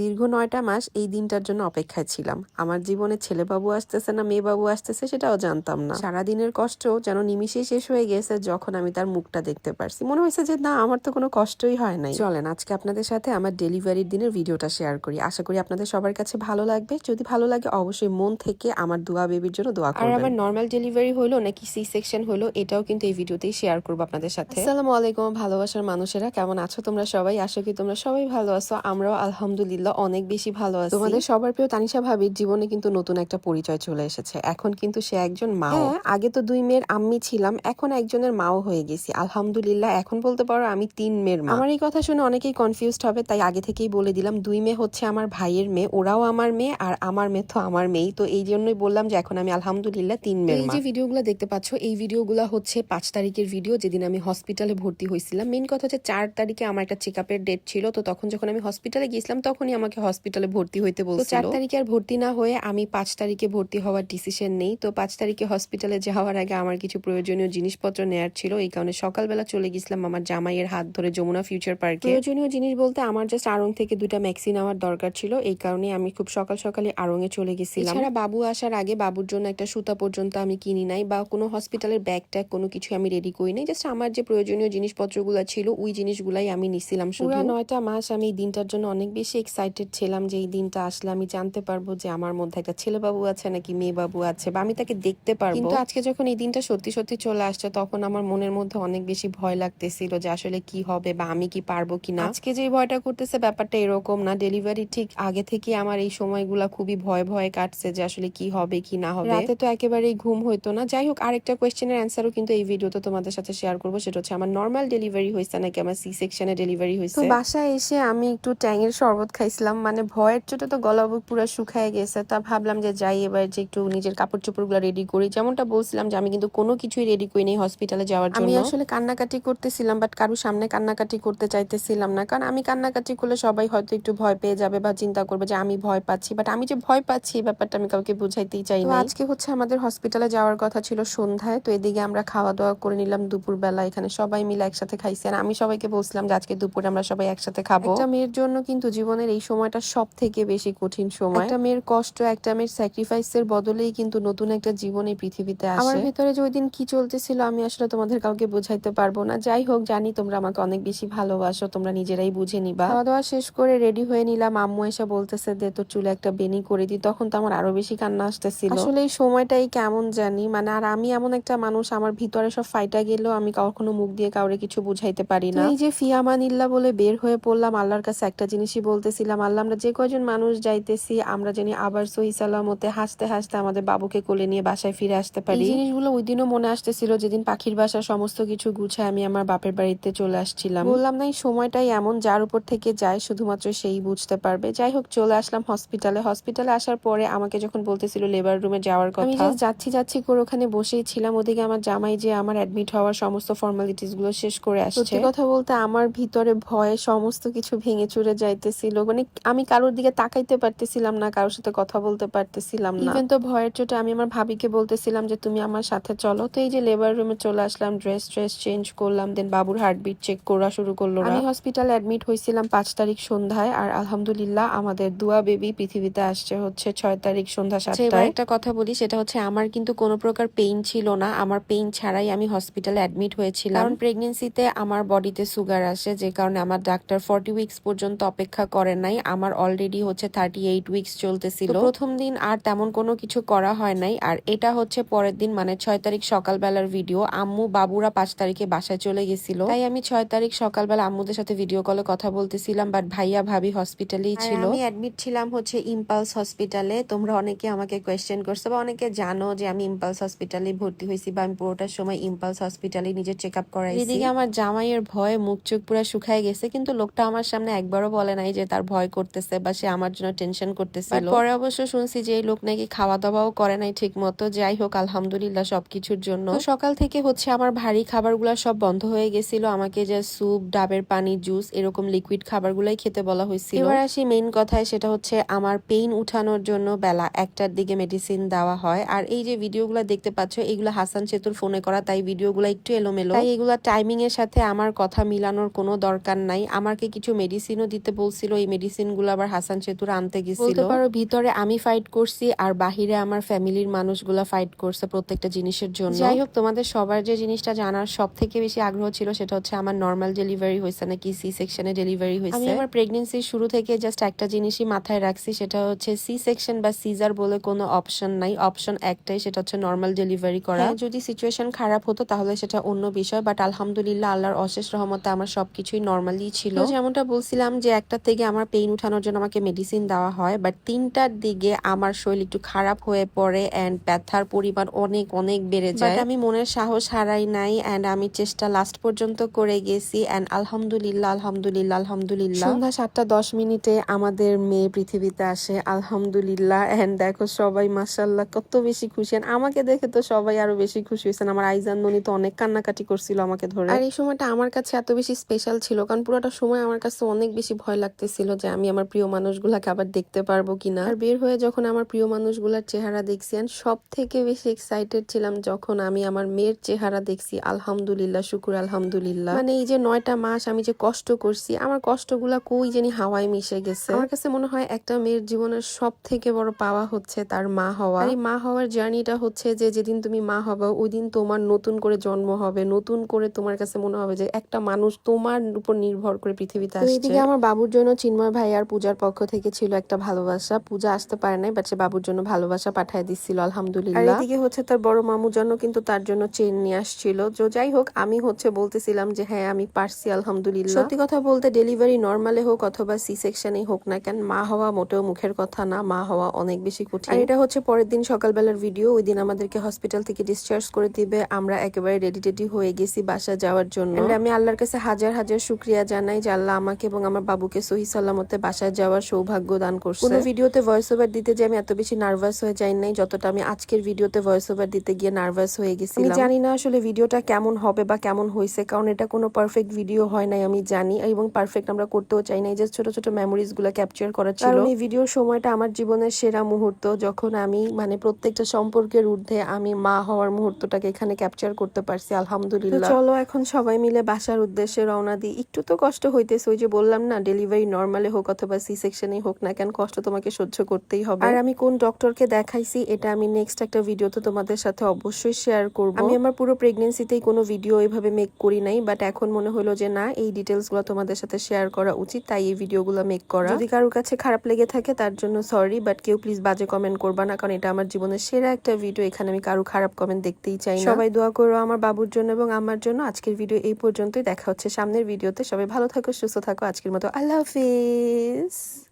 দীর্ঘ নয়টা মাস এই দিনটার জন্য অপেক্ষায় ছিলাম। আমার জীবনে ছেলে বাবু আসতেছে না মেয়ে বাবু আসতেছে সেটাও জানতাম না। সারাদিনের কষ্ট যেন নিমিশেই শেষ হয়ে গেছে যখন আমি তার মুখটা দেখতে পারছি। মনে হয়েছে যে না আমার তো কোনো কষ্টই হয় নাই। চলেন আজকে আপনাদের সাথে আমার ডেলিভারির দিনের ভিডিওটা শেয়ার করি। আশা করি আপনাদের সবার কাছে ভালো লাগবে। যদি ভালো লাগে অবশ্যই মন থেকে আমার দোয়া বেবির জন্য দোয়া করবেন। আর আমার নর্মাল ডেলিভারি হলো নাকি সি সেকশন হলো এটাও কিন্তু এই ভিডিওতেই শেয়ার করব আপনাদের সাথে। আসসালামু আলাইকুম ভালোবাসার মানুষেরা কেমন আছো তোমরা সবাই? আশা করি তোমরা সবাই ভালো আছো। আমরাও আলহামদুলিল্লাহ। অনেক বেশি ভালো আছি। তোমাদের সবার প্রিয় তানিশা ভাবির জীবনে কিন্তু নতুন একটা পরিচয় চলে এসেছে। এখন কিন্তু সে একজন মা আগে তো দুই মেয়ের আম্মি ছিলাম এখন একজনের মাও হয়ে গেছি। আলহামদুলিল্লাহ এখন বলতে পারো আমি তিন মেয়ের মা। আমার এই কথা শুনে অনেকেই কনফিউজড হবে তাই আগে থেকেই বলে দিলাম দুই মেয়ে হচ্ছে আমার ভাইয়ের মেয়ে ওরাও আমার মেয়ে আর আমার মেয়ে তো আমার মেয়ে তো এই জন্যই বললাম যে এখন আমি আলহামদুলিল্লাহ তিন মেয়ের এই যে ভিডিওগুলো দেখতে পাচ্ছ এই ভিডিওগুলো হচ্ছে পাঁচ তারিখের ভিডিও যেদিন আমি হসপিটালে ভর্তি হয়েছিলাম। মেন কথা হচ্ছে চার তারিখে আমার একটা চেক আপের ডেট ছিল তো তখন যখন আমি হসপিটালে গিয়েছিলাম তখনই আমাকে হসপিটালে ভর্তি হইতে বলছিল চার তারিখে আর ভর্তি না হয়ে আমি পাঁচ তারিখে ভর্তি হওয়ার ডিসিশন নেই। তো পাঁচ তারিখে হসপিটালে যাওয়ার আগে আমার কিছু প্রয়োজনীয় জিনিসপত্র নেয়ার ছিল। এই কারণে সকালবেলা চলে গেছিলাম আমার জামাইয়ের হাত ধরে যমুনা ফিউচার পার্কে প্রয়োজনীয় জিনিস বলতে আমার জাস্ট আড়ং থেকে দুইটা ম্যাক্সি নেওয়ার দরকার ছিল। এই কারণে আমি খুব সকাল সকালে আড়ং এ চলে গেছিলাম। এছাড়া বাবু আসার আগে বাবুর জন্য একটা সুতা পর্যন্ত আমি কিনি নাই বা কোনো হসপিটালের ব্যাগ ট্যাগ কোনো কিছু আমি রেডি করি নাই। জাস্ট আমার যে প্রয়োজনীয় জিনিসপত্রগুলো ছিল ওই জিনিসগুলাই আমি নিছিলাম। পুরো নয়টা মাস আমি এই দিনটার জন্য অনেক বেশি এক্সাইটেড ছিলাম যে এই দিনটা আসলে আমি জানতে পারব যে আমার মধ্যে একটা ছেলে বাবু আছে নাকি মেয়ে বাবু আছে বা আমি তাকে দেখতে পারব। কিন্তু আজকে যখন এই দিনটা সত্যি সত্যি চলে আসছে তখন আমার মনের মধ্যে অনেক বেশি ভয় লাগতেছিল যে আসলে কি হবে বা আমি কি পারব কি না। আজকে যে ভয়টা করতেছে ব্যাপারটা এরকম না। ডেলিভারি ঠিক আগে থেকে আমার এই সময়গুলা খুবই ভয় ভয় কাটছে যে আসলে কি হবে কি না হবে। রাতে তো একেবারেই ঘুম হইতো না। যাই হোক আরেকটা কোয়েশ্চেনের অ্যান্সারও কিন্তু এই ভিডিওতে তোমাদের সাথে শেয়ার করব। সেটা হচ্ছে আমার নর্মাল ডেলিভারি হয়েছে নাকি আমার সি সেকশনে ডেলিভারি হয়েছে তো বাসায় এসে আমি একটু ট্যাঙের শরবত খাইছিলাম মানে ভয়ের চোটে তো গলা পুরো শুকায় গেছে। তা ভাবলাম যে যাই এবার যে একটু নিজের কাপড় চোপড়গুলো রেডি করি। যেমনটা বলছিলাম যে আমি কিন্তু কোনো কিছুই রেডি করি নেই হসপিটালে যাওয়ার জন্য। আমি আসলে কান্নাকাটি করতেছিলাম বাট কারোর সামনে কান্নাকাটি করতে চাইতেছিলাম না। কারণ আমি কান্নাকাটি করলে সবাই হয়তো একটু ভয় পেয়ে যাবে বা চিন্তা করবে যে আমি ভয় পাচ্ছি। বাট আমি যে ভয় পাচ্ছি এই ব্যাপারটা আমি কাউকে বুঝাইতেই চাই না আজকে হচ্ছে আমাদের হসপিটালে যাওয়ার কথা ছিল সন্ধ্যায়। তো এদিকে আমরা খাওয়া দাওয়া করে নিলাম দুপুর বেলা এখানে সবাই মিলে একসাথে খাইছি। আর আমি সবাইকে বলছিলাম যে আজকে দুপুরে আমরা সবাই একসাথে খাব। একটা মেয়ের জন্য কিন্তু জীবনের এই সময়টা সব থেকে বেশি কঠিন সময়। একটা মেয়ের কষ্ট একটা মেয়ের স্যাক্রিফাইসের বদলেই কিন্তু নতুন একটা জীবন এই পৃথিবীতে আসে। আমার ভিতরে যে ওই দিন কি চলতেছিল আমি আসলে তোমাদের কাউকে বোঝাইতে পারব না। যাই হোক জানি তোমরা আমাকে অনেক বেশি ভালোবাসো তোমরা নিজেরাই বুঝে নিবা। খাওয়া দাওয়া শেষ করে রেডি হয়ে নিলাম। আম্মু এসে বলতেছে দে তোর চুলে একটা বেনি করে দি। তখন তো আমার আরও বেশি কান্না আসতেছিল। আসলে এই সময়টাই কেমন জানি মানে আর আমি এমন একটা মানুষ আমার ভিতরে সব ফাইটা গেলেও আমি কখনো মুখ দিয়ে কাউরে কিছু বুঝাইতে পারি না। এই যে ফিয়ামানিল্লা বলে বের হয়ে পড়লাম আল্লাহর কাছে একটা জিনিসই বলতেছিলাম আল্লাহ আমরা যে কয়জন মানুষ যাইতেছি আমরা জানি আবার সহি সালামতে হাসতে হাসতে আমাদের বাবুকে কোলে নিয়ে বাসায় ফিরে আসতে পারি। জিনিসগুলো ওই দিনও মনে আসতেছিল যেদিন পাখির বাসা সমস্ত কিছু গুছায় আমি আমার বাপের বাড়িতে চলে আসছিলাম। বললাম না এই সময়টাই এমন যার উপর থেকে যায় শুধুমাত্র সেই বুঝতে পারবে। যাই হোক চলে আসলাম হসপিটালে হসপিটালে আসার পরে আমাকে যখন বলতেছিল লেবার রুমে যাওয়ার কথা আমি যাচ্ছি যাচ্ছি করে ওখানে বসেই ছিলাম। ওদিকে আমার জামাই যে আমার অ্যাডমিট হওয়ার সমস্ত ফর্মালিটিসগুলো শেষ করে আসছে। কথা বলতে আমার ভিতরে ভয়ে সমস্ত কিছু ভেঙে চুরে যাইতেছিল। মানে আমি কারোর দিকে তাকাইতে পারতেছিলাম না কারোর সাথে কথা বলতে পারতেছিলাম না। ইভেন তো ভয়ের চোটে আমি আমার ভাবিকে বলতেছিলাম যে তুমি আমার সাথে চলো। তো এই যে লেবার রুমে চলে আসলাম ড্রেস ট্রেস চেঞ্জ করলাম দেন বাবুর হার্টবিট চেক করা শুরু করল আমি হসপিটালে অ্যাডমিট হয়েছিলাম পাঁচ তারিখ সন্ধ্যায় আর আলহামদুলিল্লাহ আমাদের দুয়া বেবি পৃথিবীতে আসছে হচ্ছে ছয় তারিখ সন্ধ্যা সাতটায়। একটা কথা বলি সেটা হচ্ছে আমার কিন্তু কোনো প্রকার পেইন ছিল না। আমার পেইন ছাড়াই আমি হসপিটালে অ্যাডমিট হয়েছিলাম। কারণ প্রেগনেন্সিতে আমার বডিতে সুগার আসে যে কারণে আমার ডাক্তার ফর্টি উইকস পর্যন্ত অপেক্ষা করেন নাই আমার অলরেডি হচ্ছে থার্টি এইট উইকস চলতেছিল প্রথম দিন আর তেমন কোনো কিছু করা হয় নাই আর এটা হচ্ছে পরের দিন মানে ছয় তারিখ সকালবেলার ভিডিও আম্মু বাবুরা পাঁচ তারিখে বাসায় চলে গেছিল। তাই আমি ছয় তারিখ সকালবেলা আম্মুদের সাথে ভিডিও কলে কথা বলতেছিলাম বাট ভাইয়া ভাবি হসপিটালেই ছিল। আমি অ্যাডমিট ছিলাম হচ্ছে ইম্পালস হসপিটালে তোমরা অনেকে আমাকে কোয়েশ্চেন করছ বা অনেকে জানো যে আমি ইম্পালস হসপিটালে ভর্তি হয়েছি বা আমি পুরোটার সময় ইম্পালস হসপিটালে নিজের চেক আপ করাই এদিকে আমার জামাইয়ের ভয়ে মুখ চোখ পুরো শুকায় গেছে কিন্তু লোকটা আমার সামনে একবারও বলে নাই যে তার ভয় করতেছে বা সে আমার জন্য টেনশন করতেছিল। পরে অবশ্য শুনছি যে এই লোক নাকি খাওয়া দাওয়াও করে নাই ঠিক মতো যাই হোক আলহামদুলিল্লাহ সবকিছুর জন্য। সকাল থেকে হচ্ছে আমার ভারী খাবারগুলো সব বন্ধ হয়ে গেছিল। আমাকে যে স্যুপ ডাবের পানি জুস এরকম লিকুইড খাবারগুলাই খেতে বলা হয়েছিল। এবার আসি মেইন কথায় সেটা হচ্ছে আমার পেইন উঠানোর জন্য বেলা একটার দিকে মেডিসিন দেওয়া হয়। আর এই যে ভিডিওগুলো দেখতে পাচ্ছ এগুলো হাসান সেতুর ফোনে করা তাই ভিডিওগুলো একটু এলোমেলো। তাই এগুলো টাইমিং এর সাথে আমার কথা মিলানোর কোনো দরকার নাই। আমাকে কিছু মেডিসিনও দিতে বলছিল এই মেডিসিনগুলো আবার হাসান সেতুর আনতে গেছিল। পারো ভিতরে আমি ফাইট করছি আর বাহিরে আমার ফ্যামিলির মানুষগুলা ফাইট করছে প্রত্যেকটা জিনিসের জন্য। যাই হোক তোমাদের সবার যে জিনিসটা জানার সব থেকে বেশি আগ্রহ ছিল সেটা হচ্ছে আমার নর্মাল ডেলিভারি হয়েছে নাকি সি সেকশনে ডেলিভারি হয়েছে। আমি আমার প্রেগনেন্সির শুরু থেকে জাস্ট একটা জিনিসই মাথায় রাখছি সেটা হচ্ছে সি সেকশন বা সিজার বলে কোনো অপশন নাই। অপশন একটাই সেটা হচ্ছে নর্মাল ডেলিভারি করা। হ্যাঁ, যদি সিচুয়েশন খারাপ হতো তাহলে সেটা অন্য বিষয় বাট আলহামদুলিল্লাহ আল্লাহর অশেষ রহমতে আমার সবকিছুই নর্মালি ছিল। যেমনটা বলছিলাম যে একটা থেকে আমার পেইন উঠানোর জন্য আমাকে মেডিসিন দেওয়া হয় বাট তিনটার দিকে আমার শরীর একটু খারাপ হয়ে পড়ে এন্ড ব্যথার পরিমাণ অনেক অনেক বেড়ে যায়। আমি মনের সাহস হারাই নাই অ্যান্ড আমি চেষ্টা লাস্ট পর্যন্ত করে গেছি অ্যান্ড আলহামদুলিল্লাহ আলহামদুলিল্লাহ আলহামদুলিল্লাহ। সন্ধ্যা সাতটা দশ মিনিটে আমাদের মেয়ে পৃথিবীতে আসে আলহামদুলিল্লাহ। অ্যান্ড দেখো সবাই মাসাল্লাহ কত বেশি খুশি। আমাকে দেখে তো সবাই আরও বেশি খুশি হয়েছেন আমার আইজান ননি তো অনেক কান্নাকাটি করছিল আমাকে ধরে। আর এই সময়টা আমার কাছে এত বেশি স্পেশাল ছিল কারণ পুরোটা সময় আমার কাছে অনেক বেশি ভয় লাগতেছিল যে আমি আমার প্রিয় মানুষগুলাকে আবার দেখতে পারব কিনা। আর বের হয়ে যখন আমার প্রিয় মানুষগুলার চেহারা দেখছি and সব থেকে বেশি এক্সাইটেড ছিলাম যখন আমি আমার মেয়ের চেহারা দেখছি। আলহামদুলিল্লাহ শুকুর আলহামদুলিল্লাহ। মানে এই যে নয়টা মাস আমি যে কষ্ট করছি আমার কষ্টগুলা কই জানি হাওয়ায় মিশে গেছে। আমার কাছে মনে হয় একটা মেয়ের জীবনের সব থেকে বড় পাওয়া হচ্ছে তার মা হওয়া। আর এই মা হওয়ার জার্নিটা হচ্ছে যে যেদিন তুমি মা হবে ওই দিন তোমার নতুন করে জন্ম হবে। নতুন করে তোমার কাছে মনে হবে যে একটা মানুষ তোমার উপর নির্ভর করে পৃথিবীতে আসছে এদিকে আমার বাবুর জন্য চিন্ময় ভাই আর পূজার পক্ষ থেকে ছিল একটা ভালোবাসা। পূজা আসতে পারে নাই সে বাবুর জন্য ভালোবাসা পাঠিয়ে দিচ্ছিল আলহামদুলিল্লাহ। আর এদিকে হচ্ছে তার বড় মামুর জন্য কিন্তু তার জন্য চেন নিয়ে আসছিল। তো যাই হোক আমি হচ্ছে বলতেছিলাম যে হ্যাঁ আমি পারছি আলহামদুলিল্লাহ। সত্যি কথা বলতে ডেলিভারি নর্মালে হোক অথবা সি সেকশনে হোক না কেন মা হওয়া মোটেও মুখের কথা না মা হওয়া অনেক বেশি কঠিন। আর এটা হচ্ছে পরের দিন সকালবেলার ভিডিও ওই দিন আমাদেরকে হসপিটাল থেকে ডিসচার্জ করে দিবে। আমরা একেবারে রেডি টেডি হয়ে গেছি বাসা যাওয়ার জন্য। আমি আল্লাহর কাছে হাজার হাজার শুক্রিয়া জানাই যে আল্লাহ আমাকে এবং আমার বাবুকে সহি সাল্লামতে বাসায় যাওয়ার সৌভাগ্য দান করছে। কোনো ভিডিওতে ভয়েস ওভার দিতে যে আমি এত বেশি নার্ভাস হয়ে যাই নাই যতটা আমি আজকের ভিডিওতে ভয়েস ওভার দিতে গিয়ে নার্ভাস হয়ে গেছি আমি জানি না আসলে ভিডিওটা কেমন হবে বা কেমন হয়েছে কারণ এটা কোনো পারফেক্ট ভিডিও হয় নাই আমি জানি। এবং পারফেক্ট আমরা করতেও চাই নাই যে ছোট ছোট মেমোরিজগুলো ক্যাপচার করা ছিল। এই ভিডিওর সময়টা আমার জীবনের সেরা মুহূর্ত যখন আমি মানে প্রত্যেকটা সম্পর্কের ঊর্ধ্বে আমি মা হওয়ার মুহূর্তটাকে এখানে ক্যাপচার করতে পারছি আলহামদুলিল্লাহ। চলো এখন সবাই মিলে বাসার উদ্দেশ্যে রওনা দিই। একটু তো কষ্ট হইতেছে ওই যে বললাম না ডেলিভারি নর্মালে হোক অথবা সি সেকশনে হোক না কেন কষ্ট তোমাকে সহ্য করতেই হবে। আর আমি কোন ডক্টরকে দেখাইছি এটা আমি নেক্সট একটা ভিডিওতে তোমাদের সাথে অবশ্যই শেয়ার করব। আমি আমার পুরো প্রেগনেন্সিতেই কোনো ভিডিও এভাবে মেক করি নাই বাট এখন মনে হলো যে না এই ডিটেলসগুলো তোমাদের সাথে শেয়ার করা উচিত তাই এই ভিডিওগুলো মেক করা। যদি কারোর কাছে খারাপ লেগে থাকে তার জন্য সরি বাট কেউ প্লিজ বাজে কমেন্ট করবা না কারণ এটা আমার জীবনের সেরা একটা ভিডিও এখানে আমি কারও খারাপ কমেন্ট দেখতেই চাই না। সবাই দোয়া করো আমার বাবুর জন্য এবং আমার জন্য। আজকের ভিডিও এই পর্যন্তই দেখা হচ্ছে সামনের ভিডিওতে সবাই ভালো থাকো সুস্থ থাকো আজকের মতো আল্লাহ হাফিজ। is